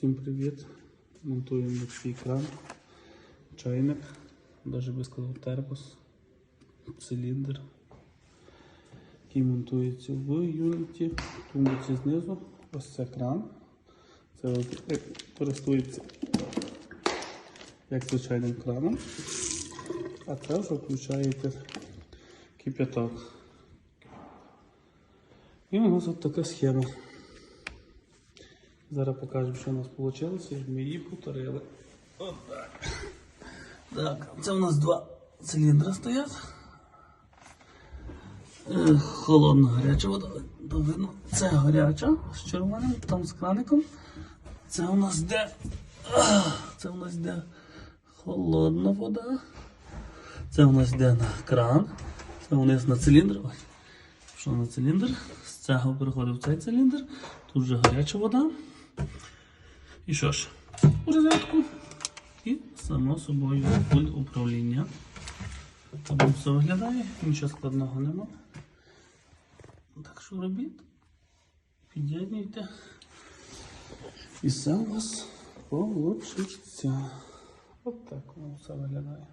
Всім привіт! Монтуємо свій кран, чайник, навіть би сказав термос, циліндр, який монтується в юніті, в тумбуці знизу. Ось це кран. Це користується як звичайним краном. А це вже включаєте кип'яток. І у нас от така схема. Зараз покажемо, що у нас вийшло, як ми її повторили. От так. Це у нас два циліндри стоять. Е, Холодна гаряча вода. То видно, це гаряча з червоним, там з краником. Це у нас де. Це у нас де холодна вода. Це у нас йде на кран. Це у нас на циліндр. Ой, що на циліндр? З цього переходить в цей циліндр. Тут вже гаряча вода. І що ж, у розетку. І само собою пульт управління. Там все виглядає, нічого складного нема. Так що робіть? Під'єднуйте. І все у вас получиться. От так воно все виглядає.